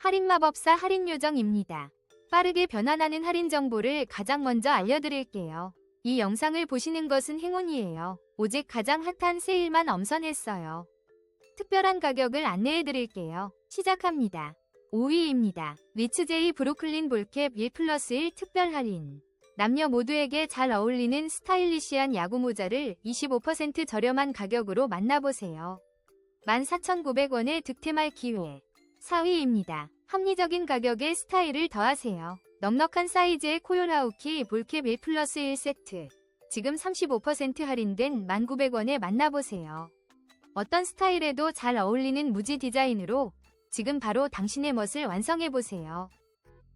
할인 마법사 할인 요정입니다. 빠르게 변환하는 할인 정보를 가장 먼저 알려드릴게요. 이 영상을 보시는 것은 행운이에요. 오직 가장 핫한 세일만 엄선했어요. 특별한 가격을 안내해드릴게요. 시작합니다. 5위입니다. 리츠제이 브루클린 볼캡 1 플러스 1 특별 할인. 남녀 모두에게 잘 어울리는 스타일리시한 야구 모자를 25% 저렴한 가격으로 만나보세요. 14,900원의 득템할 기회. 4위입니다. 합리적인 가격에 스타일을 더하세요. 넉넉한 사이즈의 코요라우키 볼캡 1 플러스 1 세트. 지금 35% 할인된 1,900원에 만나보세요. 어떤 스타일에도 잘 어울리는 무지 디자인으로 지금 바로 당신의 멋을 완성해보세요.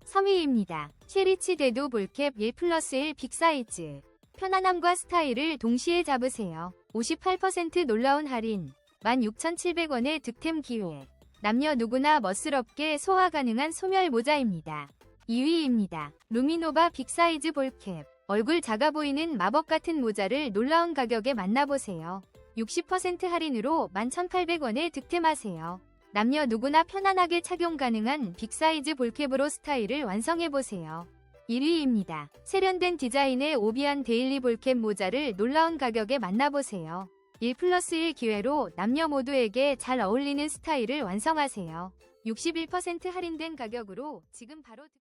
3위입니다. 쉐리치 대도 볼캡 1 플러스 1 빅사이즈. 편안함과 스타일을 동시에 잡으세요. 58% 놀라운 할인. 16,700원의 득템 기회. 남녀 누구나 멋스럽게 소화 가능한 소멸 모자입니다. 2위입니다. 루미노바 빅사이즈 볼캡. 얼굴 작아 보이는 마법 같은 모자를 놀라운 가격에 만나보세요. 60% 할인으로 11,800원에 득템하세요. 남녀 누구나 편안하게 착용 가능한 빅사이즈 볼캡으로 스타일을 완성해보세요. 1위입니다. 세련된 디자인의 오비안 데일리 볼캡 모자를 놀라운 가격에 만나보세요. 1 플러스 1 기회로 남녀 모두에게 잘 어울리는 스타일을 완성하세요. 61% 할인된 가격으로 지금 바로 득-